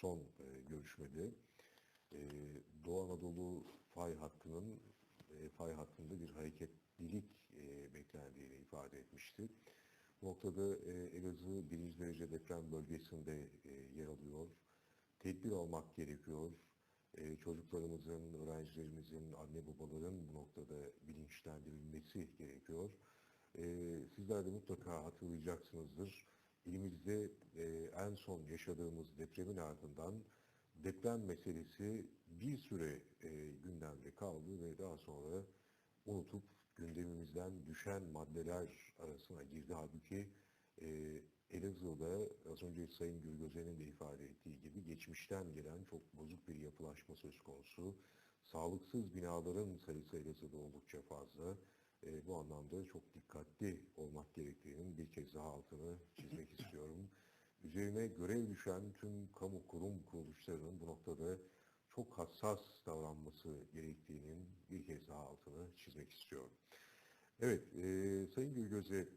son e, görüşmede e, Doğu Anadolu fay hattının e, fay hattında bir hareketlilik e, beklendiğini ifade etmişti. Bu noktada e, Elazığ birinci derece deprem bölgesinde e, yer alıyor. Tedbir almak gerekiyor. E, çocuklarımızın, öğrencilerimizin, anne babaların bu noktada bilinçlendirilmesi gerekiyor. E, sizler de mutlaka hatırlayacaksınızdır. İlimizde e, en son yaşadığımız depremin ardından deprem meselesi bir süre e, gündemde kaldı ve daha sonra unutup gündemimizden düşen maddeler arasına girdi. Halbuki e, Elazığ'da az önce Sayın Gülgözen'in de ifade ettiği gibi geçmişten gelen çok bozuk bir yapılaşma söz konusu. Sağlıksız binaların sayısı Elazığ'da oldukça fazla. E, bu anlamda çok dikkatli olmak gerektiğinin bir kez daha altını çizmek istiyorum. Üzerine görev düşen tüm kamu kurum kuruluşlarının bu noktada çok hassas davranması gerektiğinin bir kez daha altını çizmek istiyorum. Evet, e, Sayın Gülgöz'e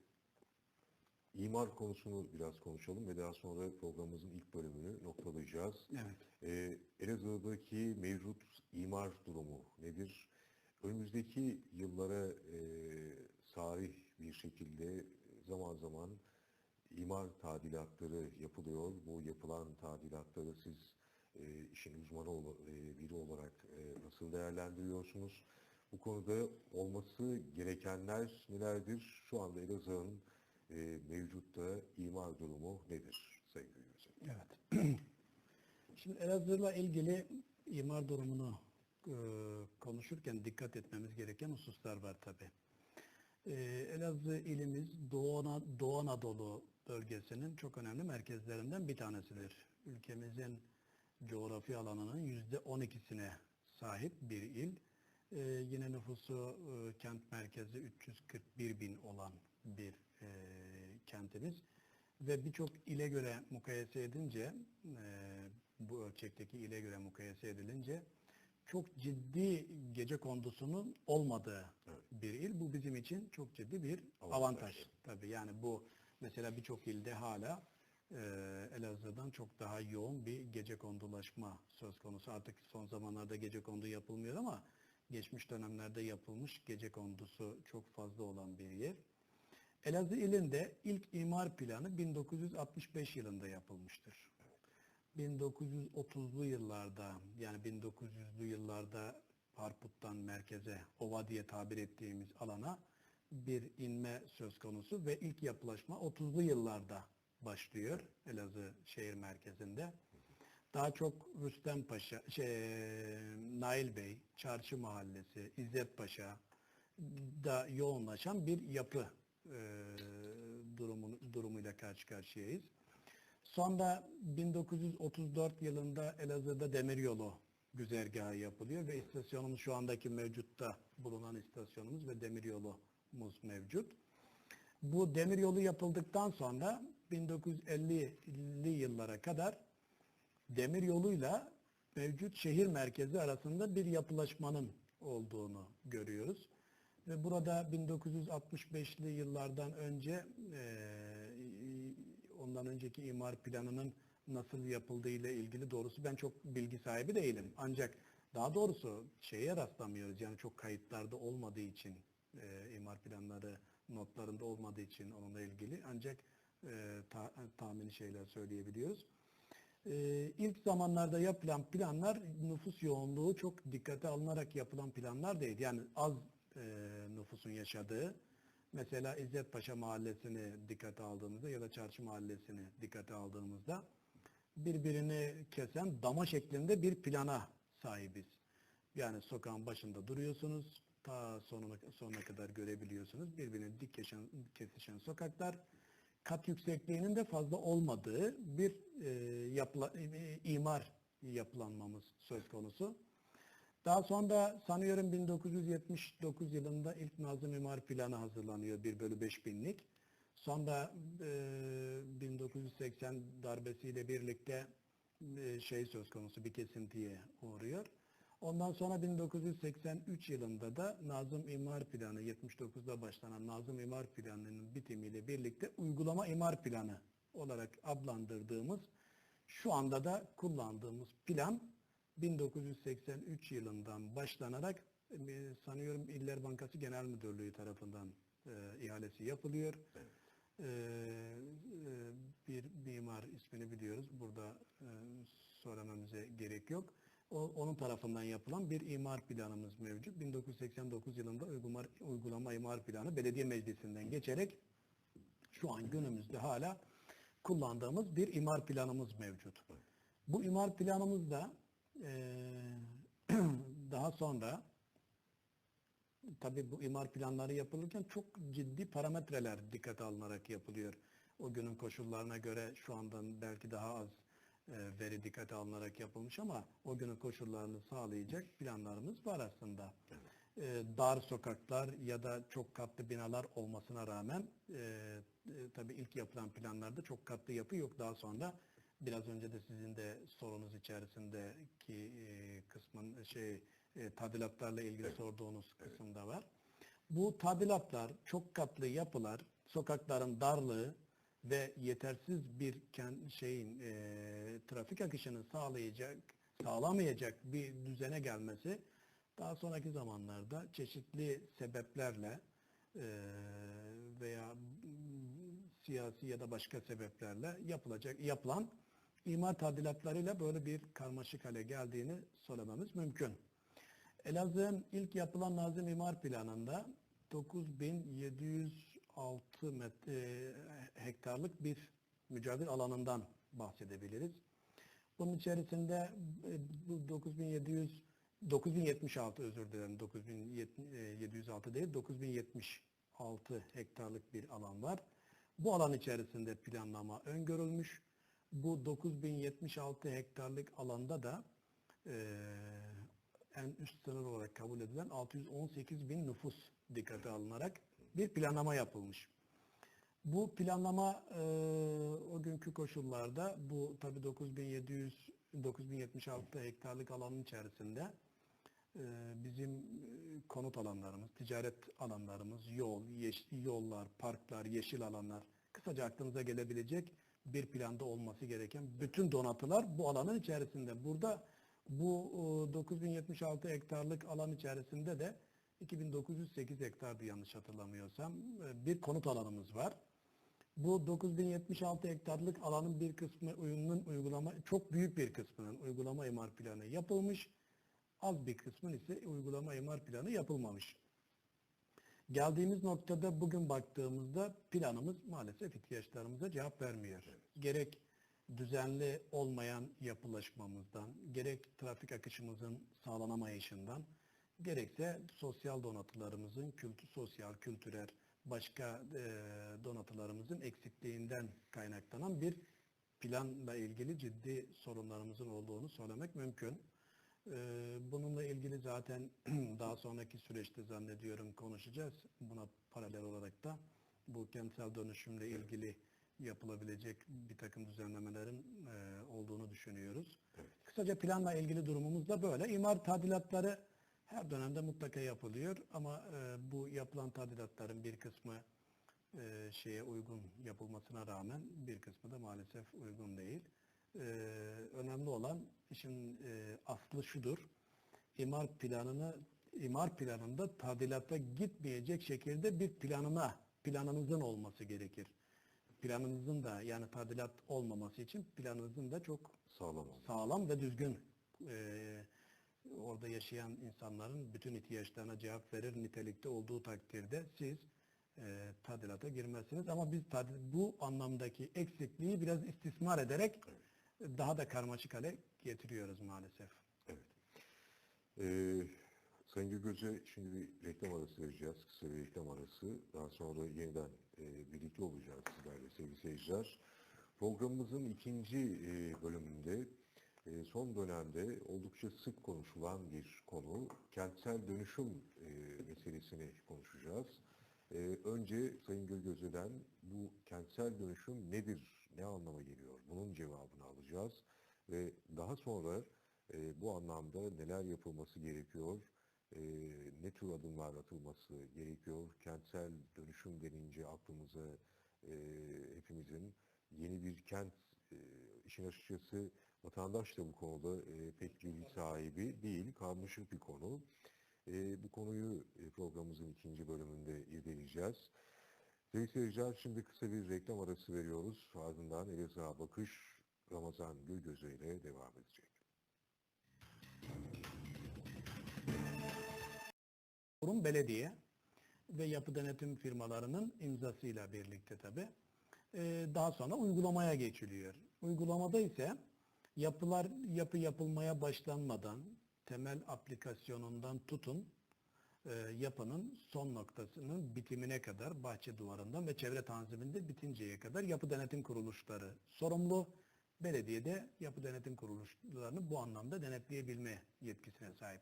imar konusunu biraz konuşalım ve daha sonra programımızın ilk bölümünü noktalayacağız. Evet. E, Elazığ'daki mevcut imar durumu nedir? Önümüzdeki yıllara e, sarih bir şekilde zaman zaman imar tadilatları yapılıyor. Bu yapılan tadilatları siz e, işin uzmanı e, biri olarak e, nasıl değerlendiriyorsunuz? Bu konuda olması gerekenler nelerdir? Şu anda Elazığ'ın e, mevcutta imar durumu nedir Sayın Gülgözen? Evet. Şimdi Elazığ'la ilgili imar durumunu konuşurken dikkat etmemiz gereken hususlar var tabi. Elazığ ilimiz Doğu, Doğu Anadolu bölgesinin çok önemli merkezlerinden bir tanesidir. Ülkemizin coğrafi alanının yüzde 12'sine sahip bir il. E, yine nüfusu e, kent merkezi 341 bin olan bir e, kentimiz ve birçok ile göre mukayese edince e, bu ölçekteki ile göre mukayese edilince çok ciddi gece kondusunun olmadığı bir il. Bu bizim için çok ciddi bir Avantaj. avantaj. Tabii yani bu mesela birçok ilde hala e, Elazığ'dan çok daha yoğun bir gece kondulaşma söz konusu. Artık son zamanlarda gece kondu yapılmıyor ama geçmiş dönemlerde yapılmış gece kondusu çok fazla olan bir yer. Elazığ ilinde ilk imar planı 1965 yılında yapılmıştır. 1930'lu yıllarda yani 1900'lü yıllarda Harput'tan merkeze, ova diye tabir ettiğimiz alana bir inme söz konusu ve ilk yapılaşma 30'lu yıllarda başlıyor Elazığ şehir merkezinde. Daha çok Rüstem Paşa, şey, Nail Bey, Çarşı Mahallesi, İzzet Paşa da yoğunlaşan bir yapı e, durumun, durumuyla karşı karşıyayız. Sonra 1934 yılında Elazığ'da demiryolu güzergahı yapılıyor ve istasyonumuz şu andaki mevcutta bulunan istasyonumuz ve demiryolumuz mevcut. Bu demiryolu yapıldıktan sonra 1950'li yıllara kadar demiryoluyla mevcut şehir merkezi arasında bir yapılaşmanın olduğunu görüyoruz. Ve burada 1965'li yıllardan önce eee, ondan önceki imar planının nasıl yapıldığı ile ilgili doğrusu ben çok bilgi sahibi değilim. Ancak daha doğrusu şeye rastlamıyoruz yani çok kayıtlarda olmadığı için eee, imar planları notlarında olmadığı için onunla ilgili ancak eee, ta- tahmini şeyler söyleyebiliyoruz. Ee, ilk zamanlarda yapılan planlar nüfus yoğunluğu çok dikkate alınarak yapılan planlar değil. Yani az e, nüfusun yaşadığı mesela İzzet Paşa Mahallesi'ni dikkate aldığımızda ya da Çarşı Mahallesi'ni dikkate aldığımızda birbirini kesen dama şeklinde bir plana sahibiz. Yani sokağın başında duruyorsunuz, ta sonuna, sonuna kadar görebiliyorsunuz. Birbirine dik geçen, kesişen sokaklar, kat yüksekliğinin de fazla olmadığı bir e, yapıla, e, imar yapılanmamız söz konusu. Daha sonra sanıyorum 1979 yılında ilk Nazım İmar Planı hazırlanıyor 1 bölü 5 binlik. Sonra e, 1980 darbesiyle birlikte e, şey söz konusu bir kesintiye uğruyor. Ondan sonra 1983 yılında da Nazım İmar Planı 79'da başlanan Nazım İmar Planı'nın bitimiyle birlikte uygulama imar planı olarak adlandırdığımız Şu anda da kullandığımız plan 1983 yılından başlanarak e, sanıyorum İller Bankası Genel Müdürlüğü tarafından e, ihalesi yapılıyor. E, e, bir mimar ismini biliyoruz. Burada e, söylememize gerek yok. O, onun tarafından yapılan bir imar planımız mevcut. 1989 yılında uygulama, uygulama imar planı belediye meclisinden geçerek şu an günümüzde hala kullandığımız bir imar planımız mevcut. Bu imar planımızda daha sonra tabii bu imar planları yapılırken çok ciddi parametreler dikkate alınarak yapılıyor. O günün koşullarına göre şu andan belki daha az e, veri dikkate alınarak yapılmış ama o günün koşullarını sağlayacak planlarımız var aslında. E, dar sokaklar ya da çok katlı binalar olmasına rağmen e, e, tabii ilk yapılan planlarda çok katlı yapı yok. Daha sonra biraz önce de sizin de sorunuz içerisindeki e, kısmın şey e, tadilatlarla ilgili sorduğunuz kısımda var. Bu tadilatlar, çok katlı yapılar, sokakların darlığı ve yetersiz bir şeyin e, trafik akışını sağlayacak, sağlamayacak bir düzene gelmesi daha sonraki zamanlarda çeşitli sebeplerle veya siyasi ya da başka sebeplerle yapılacak yapılan imar tadilatlarıyla böyle bir karmaşık hale geldiğini söylememiz mümkün. Elazığ'ın ilk yapılan Nazım İmar Planı'nda 9706 met- e, hektarlık bir mücadele alanından bahsedebiliriz. Bunun içerisinde e, bu 9700 9076 özür dilerim 9706 değil 9076 hektarlık bir alan var. Bu alan içerisinde planlama öngörülmüş. Bu 9076 hektarlık alanda da eee, en üst sınır olarak kabul edilen 618 bin nüfus dikkate alınarak bir planlama yapılmış. Bu planlama e, o günkü koşullarda bu tabi 9700 9076 hektarlık alanın içerisinde e, bizim e, konut alanlarımız, ticaret alanlarımız, yol, yeş- yollar, parklar, yeşil alanlar, kısaca aklınıza gelebilecek bir planda olması gereken bütün donatılar bu alanın içerisinde. Burada bu e, 9076 hektarlık alan içerisinde de 2908 hektardı yanlış hatırlamıyorsam e, bir konut alanımız var. Bu 9076 hektarlık alanın bir kısmı uyumunun uygulama çok büyük bir kısmının uygulama imar planı yapılmış. Az bir kısmın ise uygulama imar planı yapılmamış. Geldiğimiz noktada bugün baktığımızda planımız maalesef ihtiyaçlarımıza cevap vermiyor. Gerek düzenli olmayan yapılaşmamızdan, gerek trafik akışımızın sağlanamayışından, gerekse sosyal donatılarımızın kültü, sosyal, kültürel, başka e, donatılarımızın eksikliğinden kaynaklanan bir planla ilgili ciddi sorunlarımızın olduğunu söylemek mümkün. Ee, Bununla ilgili zaten daha sonraki süreçte zannediyorum konuşacağız. Buna paralel olarak da bu kentsel dönüşümle ilgili yapılabilecek bir takım düzenlemelerin e, olduğunu düşünüyoruz. Kısaca planla ilgili durumumuz da böyle. İmar tadilatları her dönemde mutlaka yapılıyor ama e, bu yapılan tadilatların bir kısmı e, şeye uygun yapılmasına rağmen bir kısmı da maalesef uygun değil. E, önemli olan işin e, aslı şudur. İmar planını imar planında tadilata gitmeyecek şekilde bir planına planınızın olması gerekir. Planınızın da yani tadilat olmaması için planınızın da çok Sağlam sağlam ve düzgün e, orada yaşayan insanların bütün ihtiyaçlarına cevap verir nitelikte olduğu takdirde siz e, tadilata girmezsiniz. Ama biz tadi- bu anlamdaki eksikliği biraz istismar ederek daha da karmaşık hale getiriyoruz maalesef. Evet. Ee, Sayın Gülgöz'e şimdi bir reklam arası vereceğiz. Kısa bir reklam arası. Daha sonra yeniden e, birlikte olacağız sizlerle sevgili seyirciler. Programımızın ikinci e, bölümünde e, son dönemde oldukça sık konuşulan bir konu kentsel dönüşüm e, meselesini konuşacağız. E, önce Sayın Gülgöz'den bu kentsel dönüşüm nedir, ne anlama geliyor? Bunun cevabını alacağız ve daha sonra e, bu anlamda neler yapılması gerekiyor, e, ne tür adımlar atılması gerekiyor, kentsel dönüşüm denince aklımıza e, hepimizin yeni bir kent e, işin açıkçası vatandaş da bu konuda e, pek bilgi sahibi değil, karmaşık bir konu. E, bu konuyu e, programımızın ikinci bölümünde irdeleyeceğiz. Sevgili seyirciler şimdi kısa bir reklam arası veriyoruz. Ardından Elazığ'a bakış Ramazan Gülgözü ile devam edecek. Kurum belediye ve yapı denetim firmalarının imzasıyla birlikte tabi. Daha sonra uygulamaya geçiliyor. Uygulamada ise yapılar yapı yapılmaya başlanmadan temel aplikasyonundan tutun e, yapının son noktasının bitimine kadar bahçe duvarından ve çevre tanziminde bitinceye kadar yapı denetim kuruluşları sorumlu. Belediyede yapı denetim kuruluşlarını bu anlamda denetleyebilme yetkisine sahip.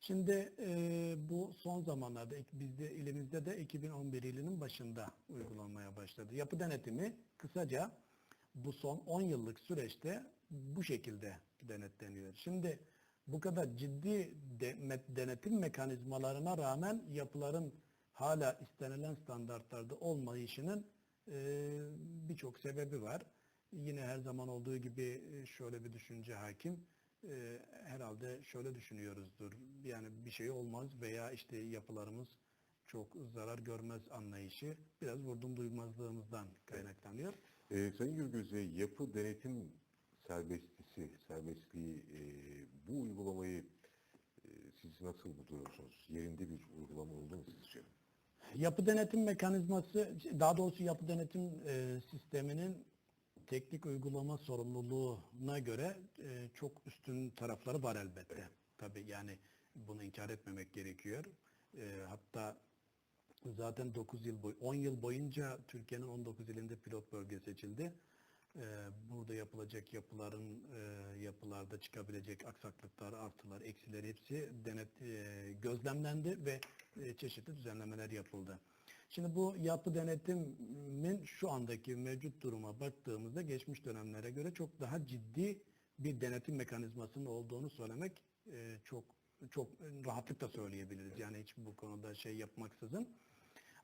Şimdi e, bu son zamanlarda bizde ilimizde de 2011 yılının başında uygulanmaya başladı. Yapı denetimi kısaca bu son 10 yıllık süreçte bu şekilde denetleniyor. Şimdi bu kadar ciddi de- denetim mekanizmalarına rağmen yapıların hala istenilen standartlarda olmayışının e, birçok sebebi var. Yine her zaman olduğu gibi e, şöyle bir düşünce hakim. E, herhalde şöyle düşünüyoruzdur. Yani bir şey olmaz veya işte yapılarımız çok zarar görmez anlayışı biraz vurdum duymazlığımızdan kaynaklanıyor. E, Sayın Gülgöz'e yapı denetim serbestisi, serbestliği e, bu uygulamayı e, siz nasıl buluyorsunuz? Yerinde bir uygulama oldu mu sizce? Yapı denetim mekanizması, daha doğrusu yapı denetim e, sisteminin teknik uygulama sorumluluğuna göre e, çok üstün tarafları var elbette. Tabii yani bunu inkar etmemek gerekiyor. E, hatta zaten 9 yıl boy 10 yıl boyunca Türkiye'nin 19 ilinde pilot bölge seçildi. E, burada yapılacak yapıların e, yapılarda çıkabilecek aksaklıklar, artılar, eksiler hepsi denet e, gözlemlendi ve e, çeşitli düzenlemeler yapıldı. Şimdi bu yapı denetimin şu andaki mevcut duruma baktığımızda geçmiş dönemlere göre çok daha ciddi bir denetim mekanizmasının olduğunu söylemek e, çok çok rahatlıkla söyleyebiliriz. Yani hiç bu konuda şey yapmaksızın.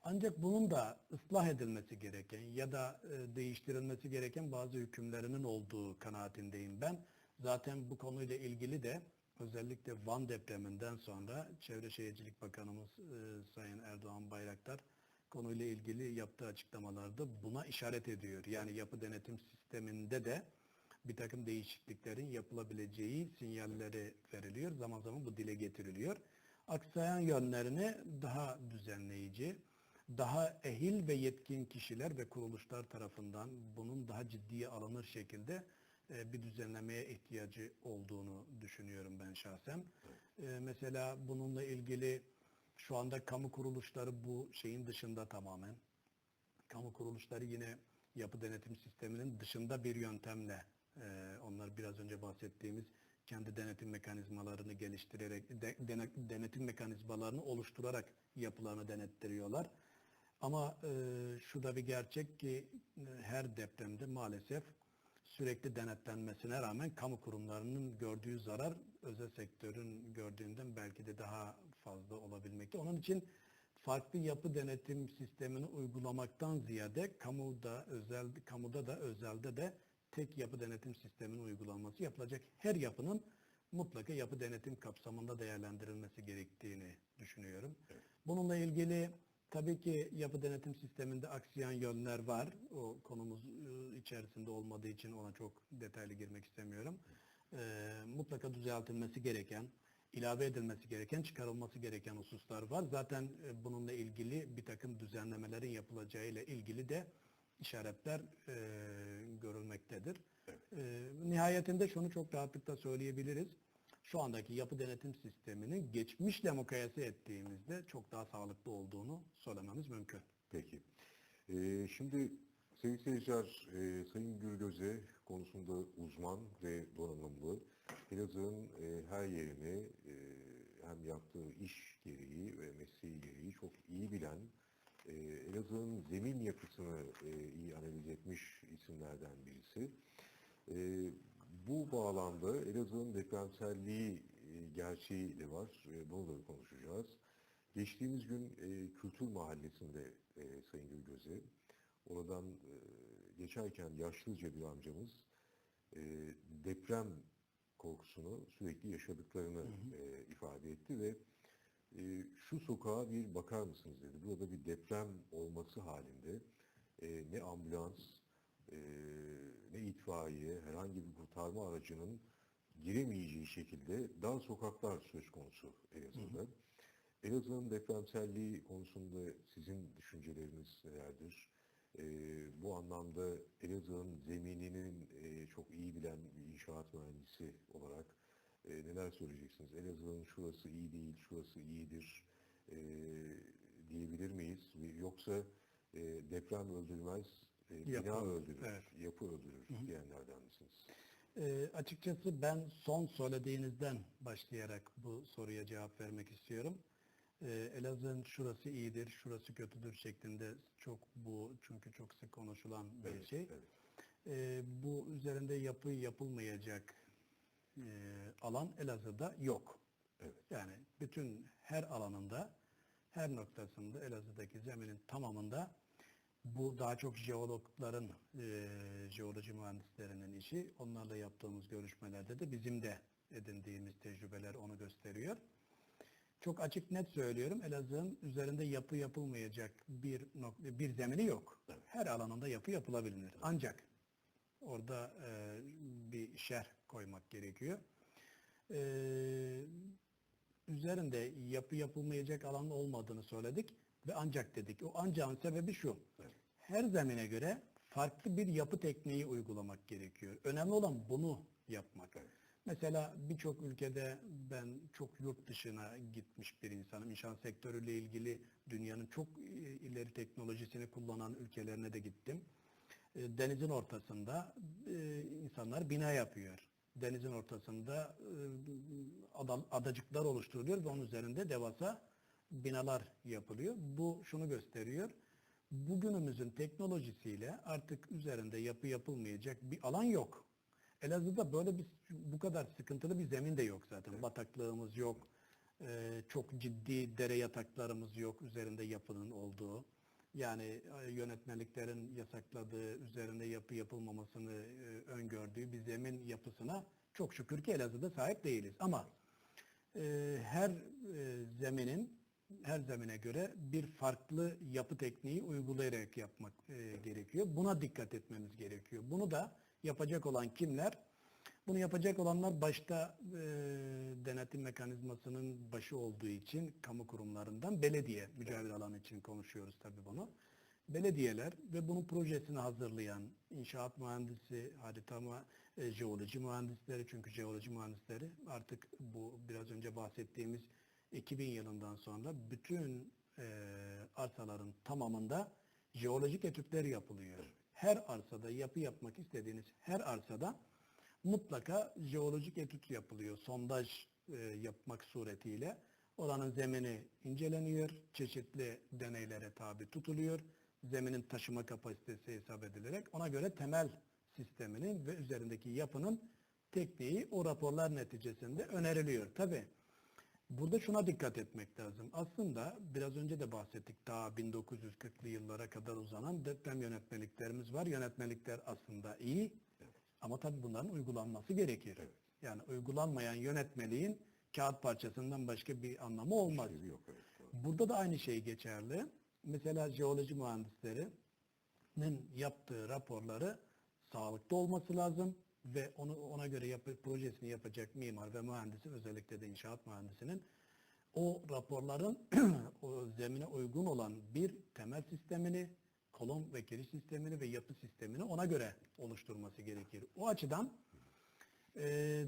Ancak bunun da ıslah edilmesi gereken ya da e, değiştirilmesi gereken bazı hükümlerinin olduğu kanaatindeyim ben. Zaten bu konuyla ilgili de özellikle Van depreminden sonra Çevre Şehircilik Bakanımız e, Sayın Erdoğan Bayraktar konuyla ilgili yaptığı açıklamalarda buna işaret ediyor. Yani yapı denetim sisteminde de bir takım değişikliklerin yapılabileceği sinyalleri veriliyor. Zaman zaman bu dile getiriliyor. Aksayan yönlerini daha düzenleyici, daha ehil ve yetkin kişiler ve kuruluşlar tarafından bunun daha ciddiye alınır şekilde e, bir düzenlemeye ihtiyacı olduğunu düşünüyorum ben şahsen. E, Mesela bununla ilgili şu anda kamu kuruluşları bu şeyin dışında tamamen. Kamu kuruluşları yine yapı denetim sisteminin dışında bir yöntemle e, onlar biraz önce bahsettiğimiz kendi denetim mekanizmalarını geliştirerek, de- dene- denetim mekanizmalarını oluşturarak yapılarını denettiriyorlar. Ama e, şu da bir gerçek ki e, her depremde maalesef sürekli denetlenmesine rağmen kamu kurumlarının gördüğü zarar özel sektörün gördüğünden belki de daha fazla olabilmekte. Onun için farklı yapı denetim sistemini uygulamaktan ziyade kamuda özel kamuda da özelde de tek yapı denetim sisteminin uygulanması yapılacak. Her yapının mutlaka yapı denetim kapsamında değerlendirilmesi gerektiğini düşünüyorum. Bununla ilgili tabii ki yapı denetim sisteminde aksayan yönler var. O konumuz e, içerisinde olmadığı için ona çok detaylı girmek istemiyorum. Ee, mutlaka düzeltilmesi gereken, ilave edilmesi gereken, çıkarılması gereken hususlar var. Zaten bununla ilgili bir takım düzenlemelerin yapılacağı ile ilgili de işaretler e, görülmektedir. E, nihayetinde şunu çok rahatlıkla söyleyebiliriz. Şu andaki yapı denetim sisteminin geçmişle mukayese ettiğimizde çok daha sağlıklı olduğunu söylememiz mümkün. Peki. E, şimdi sevgili seyirciler, e, Sayın Gülgöz'e konusunda uzman ve donanımlı. Elazığ'ın e, her yerini e, hem yaptığı iş gereği ve mesleği gereği çok iyi bilen, e, Elazığ'ın zemin yapısını e, iyi analiz etmiş isimlerden birisi. E, bu bağlamda Elazığ'ın depremselliği e, gerçeği de var. E, bunu da konuşacağız. Geçtiğimiz gün e, Kültür Mahallesi'nde e, Sayın Gülgöz'e oradan e, geçerken yaşlıca bir amcamız e, deprem korkusunu sürekli yaşadıklarını e, ifade etti ve e, şu sokağa bir bakar mısınız dedi. Burada bir deprem olması halinde e, ne ambulans, itfaiye, herhangi bir kurtarma aracının giremeyeceği şekilde dar sokaklar söz konusu Elazığ'da. Elazığ'ın depremselliği konusunda sizin düşünceleriniz nelerdir? E, bu anlamda Elazığ'ın zemininin e, çok iyi bilen bir inşaat mühendisi olarak e, neler söyleyeceksiniz? Elazığ'ın şurası iyi değil, şurası iyidir e, diyebilir miyiz? Yoksa e, deprem öldürmez, e, Yapı bina öldürür, evet. yapı öldürür diyenlerden misiniz? Ee, açıkçası ben son söylediğinizden başlayarak bu soruya cevap vermek istiyorum. Ee, Elazığ'ın şurası iyidir, şurası kötüdür şeklinde çok bu çünkü çok sık konuşulan bir Evet, şey. evet. Ee, bu üzerinde yapı yapılmayacak e, alan Elazığ'da yok. Evet. Yani bütün her alanında, her noktasında Elazığ'daki zeminin tamamında bu daha çok jeologların, e, jeoloji mühendislerinin işi. Onlarla yaptığımız görüşmelerde de bizim de edindiğimiz tecrübeler onu gösteriyor. Çok açık net söylüyorum. Elazığ'ın üzerinde yapı yapılmayacak bir bir zemini yok. Her alanında yapı yapılabilir. Ancak orada e, bir şerh koymak gerekiyor. E, üzerinde yapı yapılmayacak alan olmadığını söyledik ve ancak dedik. O ancağın sebebi şu. Her zemine göre farklı bir yapı tekniği uygulamak gerekiyor. Önemli olan bunu yapmak. Mesela birçok ülkede ben çok yurt dışına gitmiş bir insanım. İnşaat sektörüyle ilgili dünyanın çok e, ileri teknolojisini kullanan ülkelerine de gittim. E, Denizin ortasında e, insanlar bina yapıyor. Denizin ortasında ada- adacıklar oluşturuluyor ve onun üzerinde devasa binalar yapılıyor. Bu şunu gösteriyor. Bugünümüzün teknolojisiyle artık üzerinde yapı yapılmayacak bir alan yok. Elazığ'da böyle bir bu kadar sıkıntılı bir zemin de yok zaten. Bataklığımız yok. Ee, çok ciddi dere yataklarımız yok üzerinde yapının olduğu. Yani e, yönetmeliklerin yasakladığı, üzerinde yapı yapılmamasını e, öngördüğü bir zemin yapısına çok şükür ki Elazığ'da sahip değiliz. Ama e, her e, zeminin her zemine göre bir farklı yapı tekniği uygulayarak yapmak e, gerekiyor. Buna dikkat etmemiz gerekiyor. Bunu da yapacak olan kimler? Bunu yapacak olanlar başta e, denetim mekanizmasının başı olduğu için kamu kurumlarından belediye mücavir alanı için konuşuyoruz tabii bunu. Belediyeler ve bunun projesini hazırlayan inşaat mühendisi, harita mü- e, jeoloji mühendisleri çünkü jeoloji mühendisleri artık bu biraz önce bahsettiğimiz 2000 yılından sonra bütün e, arsaların tamamında jeolojik etütler yapılıyor. Her arsada yapı yapmak istediğiniz her arsada mutlaka jeolojik etüt yapılıyor. Sondaj e, yapmak suretiyle oranın zemini inceleniyor, çeşitli deneylere tabi tutuluyor. Zeminin taşıma kapasitesi hesap edilerek ona göre temel sisteminin ve üzerindeki yapının tekniği o raporlar neticesinde öneriliyor. Tabi Burada şuna dikkat etmek lazım. Aslında biraz önce de bahsettik. Daha 1940'lı yıllara kadar uzanan deprem yönetmeliklerimiz var. Yönetmelikler aslında iyi ama tabii bunların uygulanması gerekir. Yani uygulanmayan yönetmeliğin kağıt parçasından başka bir anlamı olmaz. Şey yok, evet, doğru. Burada da aynı şey geçerli. Mesela jeoloji mühendislerinin yaptığı raporları sağlıklı olması lazım ve onu ona göre yapı, projesini yapacak mimar ve mühendisin özellikle de inşaat mühendisinin o raporların o zemine uygun olan bir temel sistemini, kolon ve giriş sistemini ve yapı sistemini ona göre oluşturması gerekir. O açıdan e,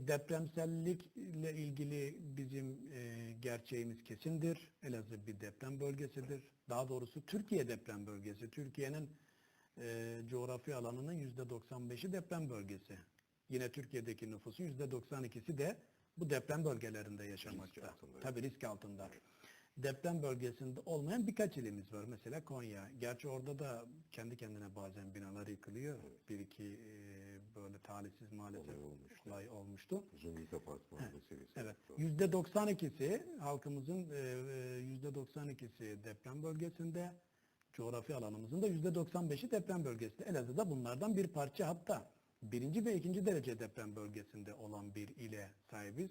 depremsellikle ilgili bizim e, gerçeğimiz kesindir. Elazığ bir deprem bölgesidir. Daha doğrusu Türkiye deprem bölgesi. Türkiye'nin e, coğrafi alanının yüzde 95'i deprem bölgesi. Yine Türkiye'deki nüfusun yüzde 92'si de bu deprem bölgelerinde yaşamakta. altında. Tabii risk altında. Deprem bölgesinde olmayan birkaç ilimiz var. Mesela Konya. Gerçi orada da kendi kendine bazen binalar yıkılıyor. Bir iki e, böyle talihsiz maalesef Olay olmuştu. olay olmuştu. Zümrüt apartmanı meselesi. Evet. Yüzde 92'si halkımızın e, e, yüzde 92'si deprem bölgesinde, coğrafi alanımızın da yüzde 95'i deprem bölgesinde. Elazığ'da bunlardan bir parça hatta birinci ve ikinci derece deprem bölgesinde olan bir ile sahibiz.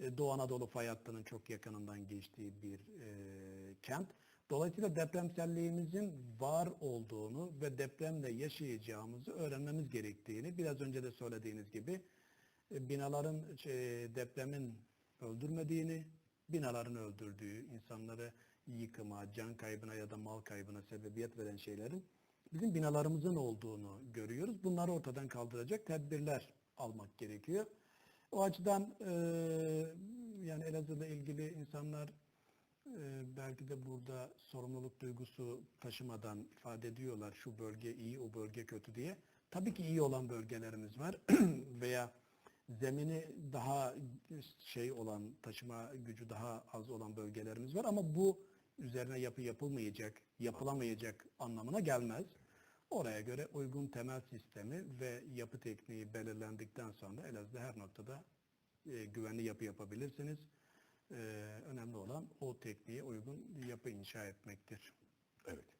E, Doğu Anadolu fay hattının çok yakınından geçtiği bir e, kent. Dolayısıyla depremselliğimizin var olduğunu ve depremle yaşayacağımızı öğrenmemiz gerektiğini biraz önce de söylediğiniz gibi e, binaların şey, depremin öldürmediğini, binaların öldürdüğü, insanları yıkıma, can kaybına ya da mal kaybına sebebiyet veren şeylerin bizim binalarımızın olduğunu görüyoruz. Bunları ortadan kaldıracak tedbirler almak gerekiyor. O açıdan e, yani Elazığ'la ilgili insanlar e, belki de burada sorumluluk duygusu taşımadan ifade ediyorlar şu bölge iyi, o bölge kötü diye. Tabii ki iyi olan bölgelerimiz var veya zemini daha şey olan, taşıma gücü daha az olan bölgelerimiz var ama bu üzerine yapı yapılmayacak, yapılamayacak anlamına gelmez. Oraya göre uygun temel sistemi ve yapı tekniği belirlendikten sonra Elazığ'da her noktada e, güvenli yapı yapabilirsiniz. E, önemli olan o tekniğe uygun yapı inşa etmektir. Evet.